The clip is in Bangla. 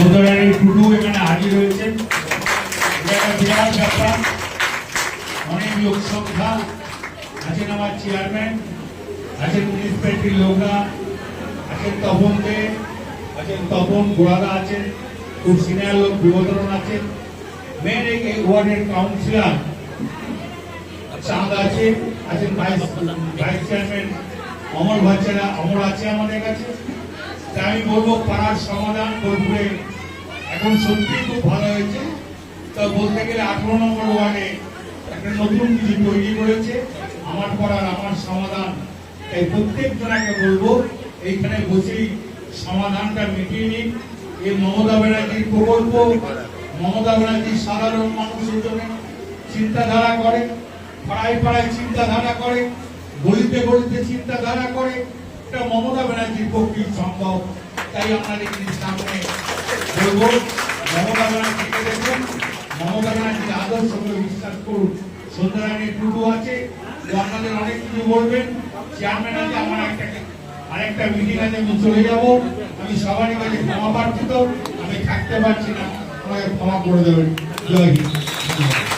সৌন্দরানী টুটু এখানে হাজির হয়েছেন বিরাট ব্যাপার। অনেক লোক সংখ্যা আছেন আমার চেয়ারম্যান আছেন মিউনিসিপ্যালিটির লোকরা, আছেন তপন দে আছেন তপন গোড়াদা আছেন, খুব সিনিয়র লোক বিবোধন আছেন। মেন এই ওয়ার্ডের কাউন্সিলর চাঁদ আছে, আছেন ভাইস ভাইস চেয়ারম্যান অমর বাচ্চারা অমর আছে আমাদের কাছে। তাই আমি বলব, পাড়ার সমাধান বোলপুরে এখন সত্যি খুব ভালো হয়েছে। তা বলতে গেলে আঠারো নম্বর ওয়ার্ডে একটা নতুন কিছু তৈরি করেছে। আমার পাড়ার আমার সমাধান। তাই প্রত্যেক জনাকে বলব, এইখানে বসেই সমাধানটা মিটিয়ে নিন। এই মমতা ব্যানার্জির প্রকল্প, মমতা ব্যানার্জি সাধারণ মানুষের জন্য চিন্তাধারা করে, পাড়ায় পাড়ায় চিন্তাধারা করে, গলিতে গলিতে চিন্তাধারা করে। এটা মমতা ব্যানার্জির পক্ষেই সম্ভব। তাই আপনাদের সামনে বলব মমতা ব্যানার্জিকে দেখুন। মমতা ব্যানার্জির আদর্শকে বিশ্বাস করুন। সন্ধ্যারানী টুটু আছে। আপনাদের অনেক কিছু বলবেন। চেয়ারম্যান আছে, আমার একটা আরেকটা মিটিং আছে, আমি চলে যাব। আমি সবারই কাছে ক্ষমা প্রার্থিত। আমি থাকতে পারছি না। আমাকে ক্ষমা করে দেবেন। জয় হিন্দ।